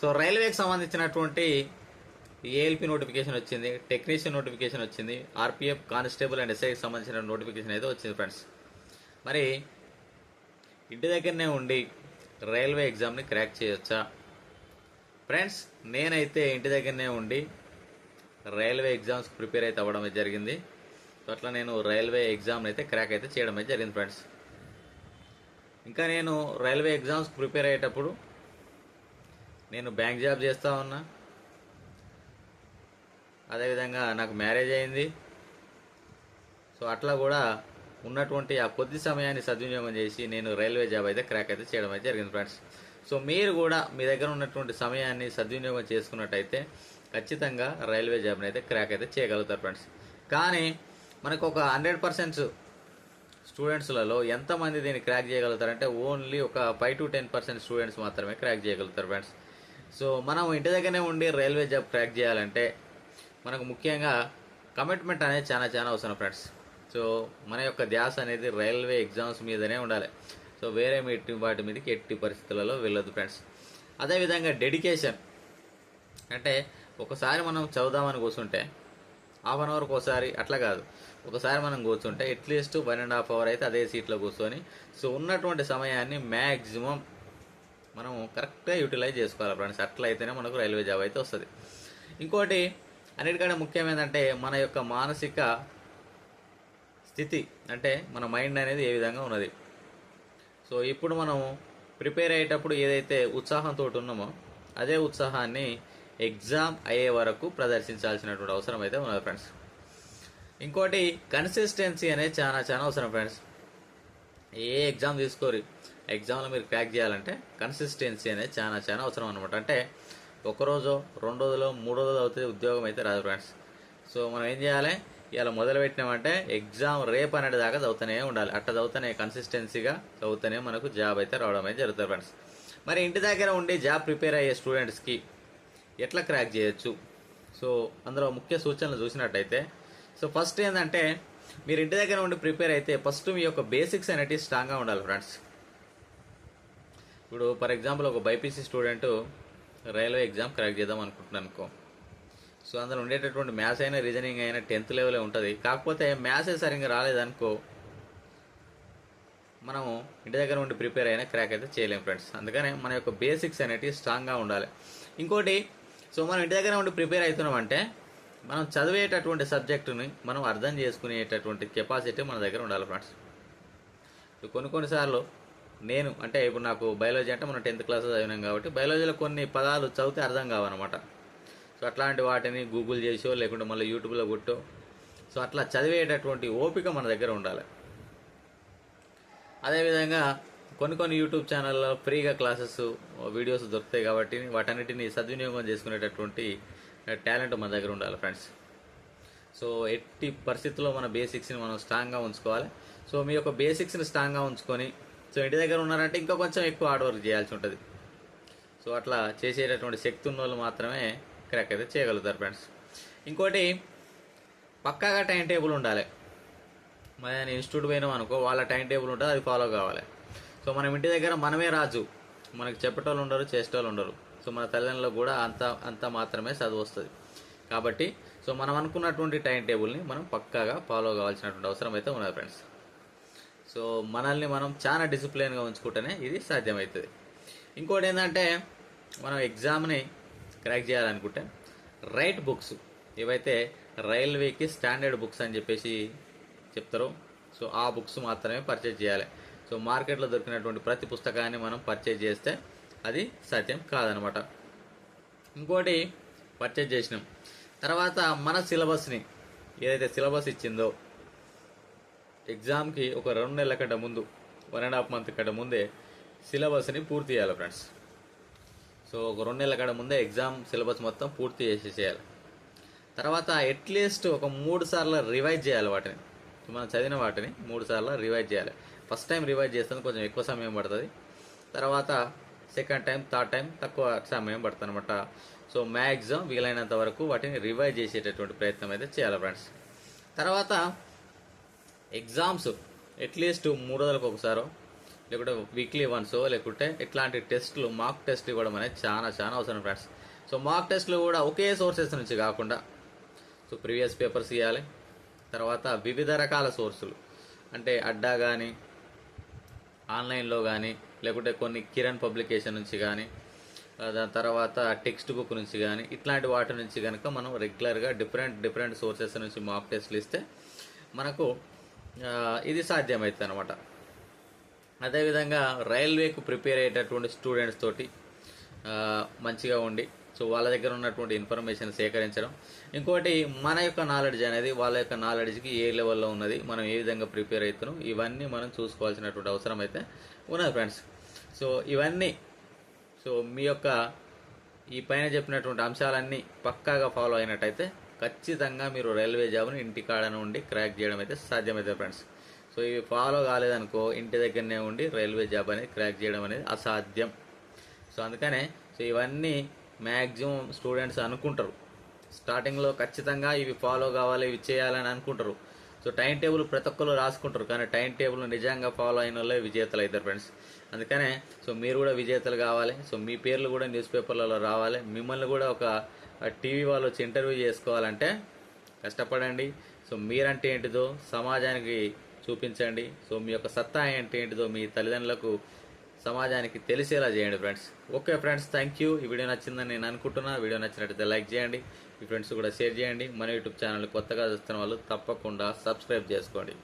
So రైల్వేకి సంబంధించినటువంటి ALP notification వచ్చింది టెక్నీషియన్ నోటిఫికేషన్ వచ్చింది ఆర్పిఎఫ్ కానిస్టేబుల్ అండ్ ఎస్ఐకి సంబంధించిన నోటిఫికేషన్ అయితే వచ్చింది ఫ్రెండ్స్. మరి ఇంటి దగ్గరనే ఉండి రైల్వే ఎగ్జామ్ని క్రాక్ చేయొచ్చా? ఫ్రెండ్స్ నేనైతే ఇంటి దగ్గరనే ఉండి రైల్వే ఎగ్జామ్స్ ప్రిపేర్ అయితే అవ్వడం జరిగింది. సో అట్లా నేను రైల్వే ఎగ్జామ్ అయితే క్రాక్ అయితే చేయడం అయితే జరిగింది ఫ్రెండ్స్. ఇంకా నేను రైల్వే ఎగ్జామ్స్ ప్రిపేర్ అయ్యేటప్పుడు నేను బ్యాంక్ జాబ్ చేస్తూ ఉన్నా. అదేవిధంగా నాకు మ్యారేజ్ అయింది. సో అట్లా కూడా ఉన్నటువంటి ఆ కొద్ది సమయాన్ని సద్వినియోగం చేసి నేను రైల్వే జాబ్ అయితే క్రాక్ అయితే చేయడం అయితే జరిగింది ఫ్రెండ్స్ సో మీరు కూడా మీ దగ్గర ఉన్నటువంటి సమయాన్ని సద్వినియోగం చేసుకున్నట్టయితే ఖచ్చితంగా రైల్వే జాబ్ని అయితే క్రాక్ అయితే చేయగలుగుతారు ఫ్రెండ్స్ కానీ మనకు ఒక హండ్రెడ్ పర్సెంట్ స్టూడెంట్స్లలో ఎంతమంది దీన్ని క్రాక్ చేయగలుగుతారంటే ఓన్లీ ఒక five to ten percent students మాత్రమే క్రాక్ చేయగలుగుతారు ఫ్రెండ్స్ సో మనం ఇంటి దగ్గరనే ఉండి రైల్వే జాబ్ క్రాక్ చేయాలంటే మనకు ముఖ్యంగా కమిట్మెంట్ అనేది చాలా చాలా అవసరం ఫ్రెండ్స్. సో మన యొక్క ధ్యాస అనేది రైల్వే ఎగ్జామ్స్ మీదనే ఉండాలి. సో వేరే మీటి వాటి మీదకి ఎట్టి పరిస్థితులలో వెళ్ళొద్దు ఫ్రెండ్స్. అదేవిధంగా డెడికేషన్ అంటే ఒకసారి మనం చదువుదామని కూర్చుంటే హాఫ్ అన్ అవర్కి ఒకసారి అట్లా కాదు. ఒకసారి మనం కూర్చుంటే at least one and half hour అయితే అదే సీట్లో కూర్చొని సో ఉన్నటువంటి సమయాన్ని మ్యాక్సిమం మనం కరెక్ట్గా యూటిలైజ్ చేసుకోవాలి ఫ్రెండ్స్. అట్లా అయితేనే మనకు రైల్వే జాబ్ అయితే వస్తుంది. ఇంకోటి అన్నిటికంటే ముఖ్యం ఏంటంటే మన యొక్క మానసిక స్థితి అంటే మన మైండ్ అనేది ఏ విధంగా ఉన్నది. సో ఇప్పుడు మనం ప్రిపేర్ అయ్యేటప్పుడు ఏదైతే ఉత్సాహంతో ఉన్నామో అదే ఉత్సాహాన్ని ఎగ్జామ్ అయ్యే వరకు ప్రదర్శించాల్సినటువంటి అవసరం అయితే ఉన్నది ఫ్రెండ్స్. ఇంకోటి కన్సిస్టెన్సీ అనేది చాలా చాలా అవసరం ఫ్రెండ్స్. ఏ ఎగ్జామ్ తీసుకోరు. ఎగ్జామ్లో మీరు క్రాక్ చేయాలంటే కన్సిస్టెన్సీ అనేది చాలా చాలా అవసరం అనమాట అంటే ఒకరోజు రెండు రోజులు మూడు రోజులు అవుతుంది ఉద్యోగం అయితే రాదు ఫ్రెండ్స్ సో మనం ఏం చేయాలి? ఇలా మొదలు పెట్టినామంటే ఎగ్జామ్ రేపు అనేది దాకా చదువుతూనే ఉండాలి. అట్లా చదువుతూనే కన్సిస్టెన్సీగా చదువుతూనే మనకు జాబ్ అయితే రావడం అయితే జరుగుతుంది ఫ్రెండ్స్ మరి ఇంటి దగ్గర ఉండి జాబ్ ప్రిపేర్ అయ్యే స్టూడెంట్స్కి ఎట్లా క్రాక్ చేయొచ్చు? సో అందులో ముఖ్య సూచనలు చూసినట్టయితే సో ఫస్ట్ ఏంటంటే మీరు ఇంటి దగ్గర ఉండి ప్రిపేర్ అయితే ఫస్ట్ మీ యొక్క బేసిక్స్ అనేటివి స్ట్రాంగ్గా ఉండాలి ఫ్రెండ్స్ ఇప్పుడు ఫర్ ఎగ్జాంపుల్ ఒక BiPC student railway exam crack చేద్దాం అనుకుంటున్నాను అనుకో. సో అందులో ఉండేటటువంటి మ్యాథ్స్ అయినా రీజనింగ్ అయినా టెన్త్ లెవెలే ఉంటుంది. కాకపోతే మ్యాథ్సే సరిగ్గా రాలేదనుకో మనము ఇంటి దగ్గర ఉండి ప్రిపేర్ అయినా క్రాక్ అయితే చేయలేము ఫ్రెండ్స్ అందుకనే మన యొక్క బేసిక్స్ అనేటివి స్ట్రాంగ్గా ఉండాలి. ఇంకోటి సో మనం ఇంటి దగ్గర ఉండి ప్రిపేర్ అవుతున్నామంటే మనం చదివేటటువంటి సబ్జెక్టుని మనం అర్థం చేసుకునేటటువంటి కెపాసిటీ మన దగ్గర ఉండాలి ఫ్రెండ్స్ కొన్ని కొన్నిసార్లు నేను అంటే ఇప్పుడు నాకు బయాలజీ అంటే మనం టెన్త్ క్లాస్ చదివినాం కాబట్టి బయాలజీలో కొన్ని పదాలు చదివితే అర్థం కావన్నమాట. సో అట్లాంటి వాటిని గూగుల్ చేసో లేకుంటే మళ్ళీ యూట్యూబ్లో కొట్టో. సో అట్లా చదివేటటువంటి ఓపిక మన దగ్గర ఉండాలి. అదేవిధంగా కొన్ని కొన్ని యూట్యూబ్ ఛానల్లో ఫ్రీగా క్లాసెస్ వీడియోస్ దొరుకుతాయి కాబట్టి వాటన్నిటిని సద్వినియోగం చేసుకునేటటువంటి టాలెంట్ మన దగ్గర ఉండాలి ఫ్రెండ్స్ సో ఎట్టి పరిస్థితుల్లో మన బేసిక్స్ని మనం స్ట్రాంగ్గా ఉంచుకోవాలి. సో మీ యొక్క బేసిక్స్ని స్ట్రాంగ్గా ఉంచుకొని సో ఇంటి దగ్గర ఉన్నారంటే ఇంకా కొంచెం ఎక్కువ హార్డ్ వర్క్ చేయాల్సి ఉంటుంది. సో అట్లా చేసేటటువంటి శక్తి ఉన్న వాళ్ళు మాత్రమే క్రాక్ అయితే చేయగలుగుతారు ఫ్రెండ్స్ ఇంకోటి పక్కాగా టైం టేబుల్ ఉండాలి. మరి నేను ఇన్స్టిట్యూట్ పోయినాం అనుకో వాళ్ళ టైం టేబుల్ ఉంటుంది అది ఫాలో కావాలి. సో మనం ఇంటి దగ్గర మనమే రాజు. మనకు చెప్పేటోళ్ళు ఉండరు చేసేటోళ్ళు ఉండరు. సో మన తల్లిదండ్రులకు కూడా అంత అంత మాత్రమే చదువు వస్తుంది. కాబట్టి సో మనం అనుకున్నటువంటి టైం టేబుల్ని మనం పక్కాగా ఫాలో కావాల్సినటువంటి అవసరం అయితే ఉన్నది ఫ్రెండ్స్ సో మనల్ని మనం చాలా డిసిప్లిన్గా ఉంచుకుంటేనే ఇది సాధ్యమవుతుంది. ఇంకోటి ఏంటంటే మనం ఎగ్జామ్ని క్రాక్ చేయాలనుకుంటే రైట్ బుక్స్ ఏవైతే రైల్వేకి స్టాండర్డ్ బుక్స్ అని చెప్పేసి చెప్తారో సో ఆ బుక్స్ మాత్రమే పర్చేజ్ చేయాలి. సో మార్కెట్లో దొరికినటువంటి ప్రతి పుస్తకాన్ని మనం పర్చేజ్ చేస్తే అది సత్యం కాదనమాట. ఇంకోటి పర్చేజ్ చేసినాం. తర్వాత మన సిలబస్ని ఏదైతే సిలబస్ ఇచ్చిందో ఎగ్జామ్కి ఒక రెండు నెలల కంటే ముందు వన్ అండ్ హాఫ్ మంత్ కంటే ముందే సిలబస్ని పూర్తి చేయాలి ఫ్రెండ్స్. సో ఒక రెండు నెలల కంటే ముందే ఎగ్జామ్ సిలబస్ మొత్తం పూర్తి చేసేసేయాలి తర్వాత అట్లీస్ట్ ఒక మూడు సార్లు రివైజ్ చేయాలి వాటిని. మనం చదివిన వాటిని మూడు సార్లు రివైజ్ చేయాలి. ఫస్ట్ టైం రివైజ్ చేస్తాను కొంచెం ఎక్కువ సమయం పడుతుంది. తర్వాత సెకండ్ టైం థర్డ్ టైం తక్కువ సమయం పడుతుంది అనమాట సో మ్యాక్సిమం వీలైనంత వరకు వాటిని రివైజ్ చేసేటటువంటి ప్రయత్నం అయితే చేయాలి ఫ్రెండ్స్. తర్వాత ఎగ్జామ్స్ అట్లీస్ట్ మూడు రోజులకు ఒకసారో లేకుంటే వీక్లీ వన్స్ లేకుంటే ఇట్లాంటి టెస్టులు మాక్ టెస్ట్ ఇవ్వడం అనేది చాలా చాలా అవసరం ఫ్రెండ్స్ సో మాక్ టెస్ట్లు కూడా ఒకే సోర్సెస్ నుంచి కాకుండా సో ప్రీవియస్ పేపర్స్ ఇవ్వాలి తర్వాత వివిధ రకాల సోర్సులు అంటే అడ్డా కానీ ఆన్లైన్లో కానీ లేకుంటే కొన్ని కిరణ్ పబ్లికేషన్ నుంచి కానీ దాని తర్వాత టెక్స్ట్ బుక్ నుంచి కానీ ఇట్లాంటి వాటి నుంచి కనుక మనం రెగ్యులర్గా డిఫరెంట్ డిఫరెంట్ సోర్సెస్ నుంచి మాక్ టెస్ట్లు ఇస్తే మనకు ఇది సాధ్యమవుతుంది అనమాట అదేవిధంగా రైల్వేకు ప్రిపేర్ అయ్యేటటువంటి స్టూడెంట్స్ తోటి మంచిగా ఉండి సో వాళ్ళ దగ్గర ఉన్నటువంటి ఇన్ఫర్మేషన్ సేకరించడం. ఇంకోటి మన యొక్క నాలెడ్జ్ అనేది వాళ్ళ యొక్క నాలెడ్జ్కి ఏ లెవెల్లో ఉన్నది మనం ఏ విధంగా ప్రిపేర్ అవుతున్నాం ఇవన్నీ మనం చూసుకోవాల్సినటువంటి అవసరం అయితే ఉన్నది ఫ్రెండ్స్. సో ఇవన్నీ సో మీ యొక్క ఈ పైన చెప్పినటువంటి అంశాలన్నీ పక్కాగా ఫాలో అయినట్టయితే ఖచ్చితంగా మీరు రైల్వే జాబ్ని ఇంటి కాడ నుండి క్రాక్ చేయడం అయితే సాధ్యమవుతుంది ఫ్రెండ్స్. సో ఇవి ఫాలో కాలేదనుకో ఇంటి దగ్గరనే ఉండి రైల్వే జాబ్ అనేది క్రాక్ చేయడం అనేది అసాధ్యం. సో అందుకనే సో ఇవన్నీ మ్యాక్సిమం స్టూడెంట్స్ అనుకుంటారు. స్టార్టింగ్లో ఖచ్చితంగా ఇవి ఫాలో కావాలి ఇవి చేయాలని అనుకుంటారు. సో టైం టేబుల్ ప్రతి ఒక్కరు రాసుకుంటారు కానీ టైం టేబుల్ నిజంగా ఫాలో అయిన వాళ్ళే విజేతలు అవుతారు ఫ్రెండ్స్. అందుకనే సో మీరు కూడా విజేతలు కావాలి సో మీ పేర్లు కూడా న్యూస్ పేపర్లలో రావాలి మిమ్మల్ని కూడా ఒక టీవీ వాళ్ళు వచ్చి ఇంటర్వ్యూ చేసుకోవాలంటే కష్టపడండి. సో మీరంటే ఏంటిదో సమాజానికి చూపించండి. సో మీ యొక్క సత్తా అంటే ఏంటిదో మీ తల్లిదండ్రులకు సమాజానికి తెలిసేలా చేయండి friends okay friends thank you ఈ వీడియో నచ్చిందని నేను అనుకుంటున్నా. వీడియో నచ్చినట్టయితే లైక్ చేయండి. మీ ఫ్రెండ్స్ కూడా షేర్ చేయండి. మన యూట్యూబ్ ఛానల్ కొత్తగా చూస్తున్న వాళ్ళు తప్పకుండా సబ్స్క్రైబ్ చేసుకోండి.